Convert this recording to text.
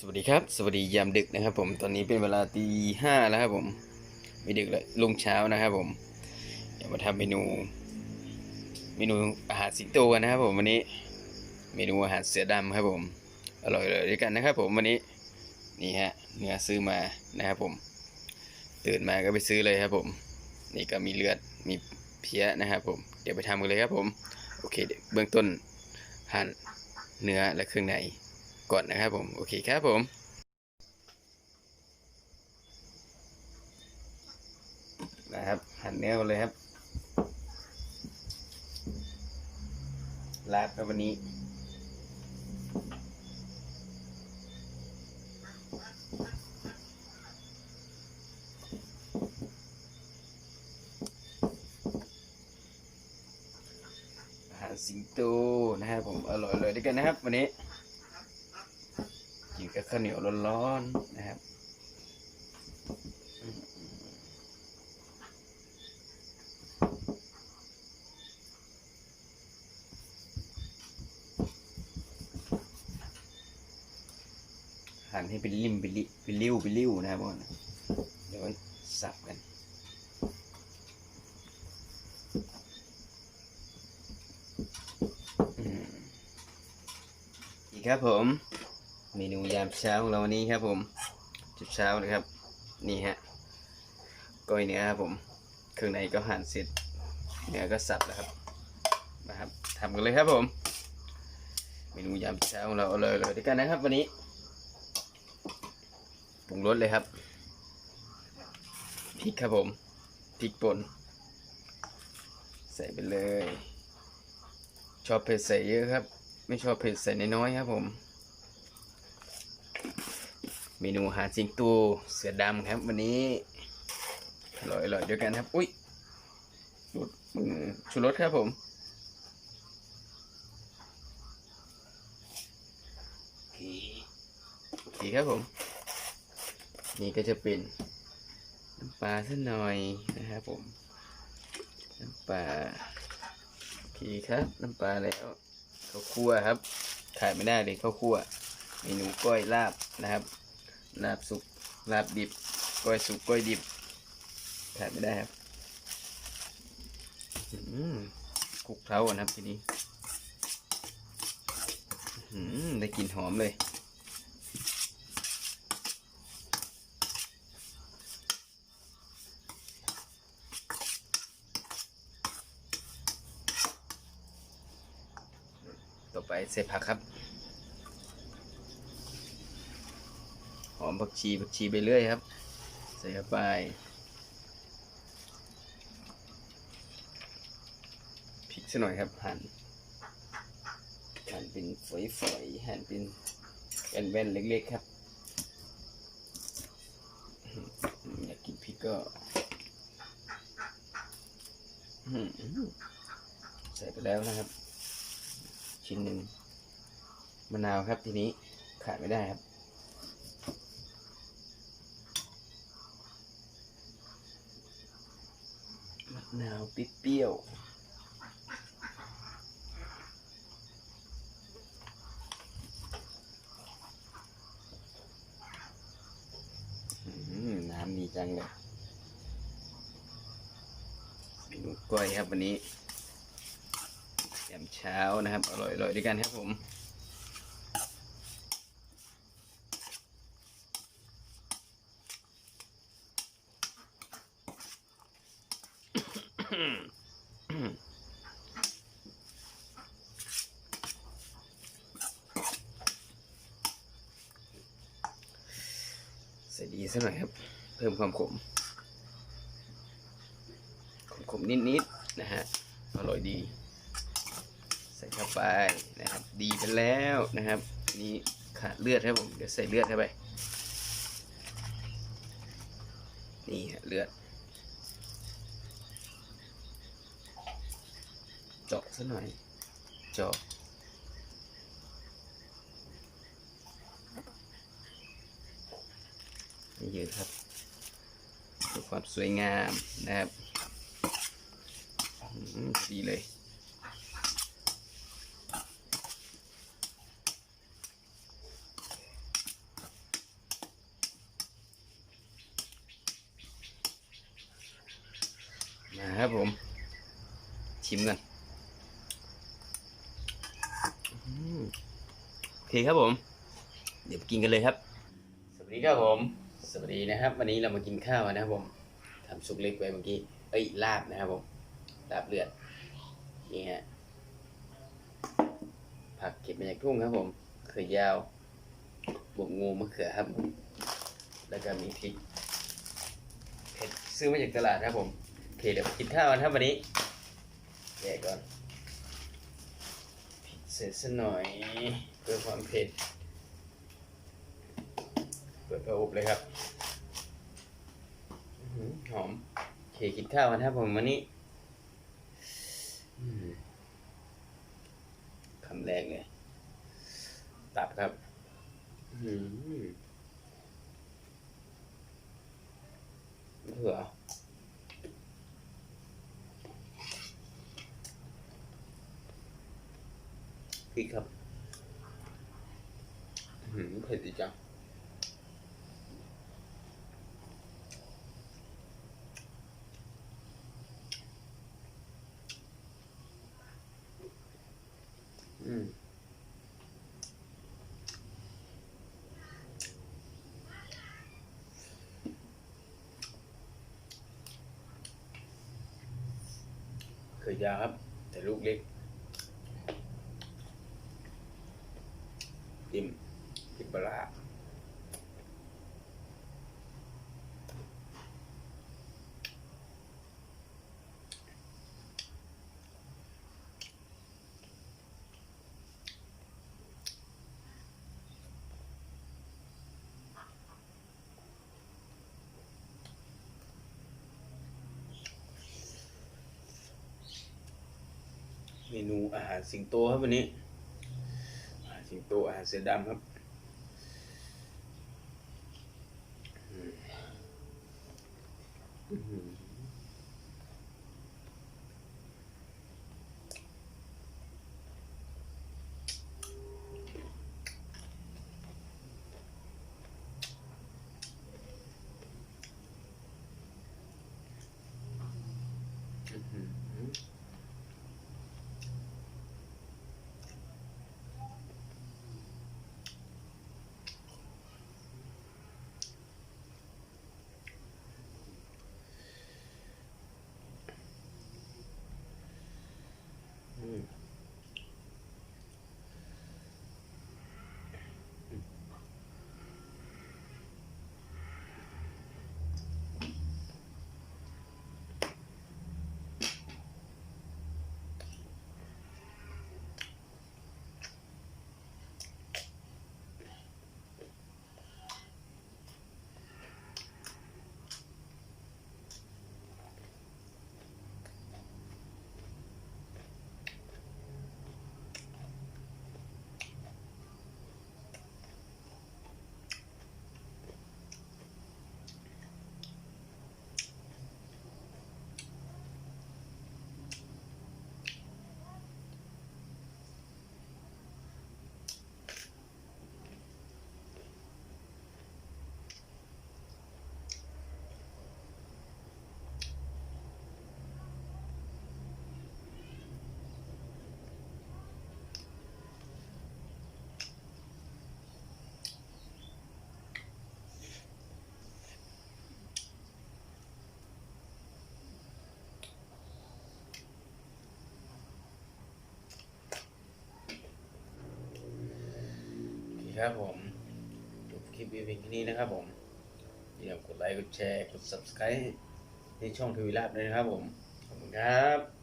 สวัสดีครับ สวัสดียามดึกนะครับ ผมตอนนี้เป็นเวลาตีห้าแล้วครับผมไม่ดึกเลยลงเช้านะครับผมเดี๋ยวมาทำเมนู เมนูอาหารสิงโตกันนะครับ ผมวันนี้ เมนูอาหารเสือดำครับผมอร่อยเลยด้วยกันนะครับ ผมวันนี้นี่ฮะเนื้อซื้อมานะครับผม ตื่นมาก็ไปซื้อเลยครับ ผม นี่ก็มีเลือดมีเพี้ยนะครับ ผมเดี๋ยวไปทำกันเลยครับผม โอเคเดี๋ยวเบื้องต้นหั่นเนื้อและเครื่องใน ก่อนนะครับผมโอเคครับผมนะครับหั่นเนื้อกันเลยครับลาบครับวันนี้อาหารสิงโตนะครับผมอร่อยเลยด้วยกันนะครับวันนี้ กินกับข้าวเหนียวร้อนๆนะครับหั่นให้เป็นริมเป็นริเป็นริ้วเป็นริ้วนะครับผมเดี๋ยวไว้สับกันดีครับผม เมนูยามเช้าของเราวันนี้ครับผมจุดเช้านะครับ นี่ฮะก้อยเนื้อครับผมเครื่องในก็หั่นเสร็จเนื้อก็สับแล้วครับนะครับทำกันเลยครับผมเมนูยามเช้าของเราเอาเลยเลยด้วยกันนะครับ วันนี้ปรุงรสเลยครับพริกครับผมพริกป่นใส่ไปเลย ชอบเผ็ดใส่เยอะครับ ไม่ชอบเผ็ดใส่น้อยๆครับผม เมนูอาหารสิงตูเสือดำครับ วันนี้อร่อยอร่อยด้วยกันครับ อุ้ยหลุดมือชูรสครับผมโอเคโอเคครับผม นี่ก็จะเป็นน้ำปลาสักหน่อยนะครับผม น้ำปลาโอเคครับ น้ำปลาแล้วข้าวคั่วครับขาดไม่ได้เลยข้าวคั่วเมนูก้อยลาบนะครับ ลาบสุกลาบดิบก้อยสุกก้อยดิบขาดไม่ได้ครับอืมคลุกเคล้ากันครับทีนี้อืมได้กลิ่นหอมเลย ต่อไปใส่ผักครับ อมผักชีผักชีไปเรื่อยครับ ใส่เข้าไป พริกสักหน่อยครับ หั่น หั่นเป็นฝอยๆ หั่นเป็นแว่นๆเล็กๆครับ อยากกินพริกก็ใส่ไปแล้วนะครับ ชิ้นหนึ่งมะนาวครับทีนี้ขาดไม่ได้ครับ มะนาวเปรี้ยวน้ำมีจังเลยเมนูก้อยครับวันนี้ยามเช้านะครับ อร่อยๆด้วยกันครับผม ใส่ดีสักหน่อยครับ เพิ่มความขม ขมๆนิดๆนะฮะ อร่อยดี ใส่เข้าไปนะครับ ดีไปแล้วนะครับ นี่ขาดเลือดครับผม เดี๋ยวใส่เลือดเข้าไป นี่ฮะเลือดาะซะหน่อยเจาะเยอะครับดูความสวยงามนะครับดีเลยมาครับผม ชิมกัน เคครับผม เดี๋ยวกินกันเลยครับ สวัสดีครับผม สวัสดีนะครับ วันนี้เรามากินข้าวนะครับผมทำซุปเล็กไว้เมื่อกี้ เอ้ยลาบนะครับผม ลาบเลือด นี่ฮะ ผักเก็บมาจากทุ่งครับผมเขือยาวบวกงูมะเขือครับ แล้วก็มีพริกเผ็ดซื้อมาจากตลาดครับผม โอเคเดี๋ยวกินข้าวกันครับวันนี้แกะก่อน เสร็จสักหน่อยเพื่อความเผ็ด เปิดพระอบเลยครับหอมเคกินข้าวกันครับผมวันนี้คำแรกเลย ตับครับอื้อหือเผื่อ พริกครับอื้อหือเผ็ดดีจังอืมเคยยาวครับ แต่ลูกเล็กจิ้มพริกปลาร้า เมนูอาหารสิงโตครับวันนี้อาหารสิงโตอาหารเสือดำครับอืม ครับผมจบคลิปวิดีโอเพียงแค่นี้นะครับผมอย่าลืมกดไลค์กดแชร์กด subscribe ในช่องทวีลาบด้วยนะครับผม ขอบคุณครับ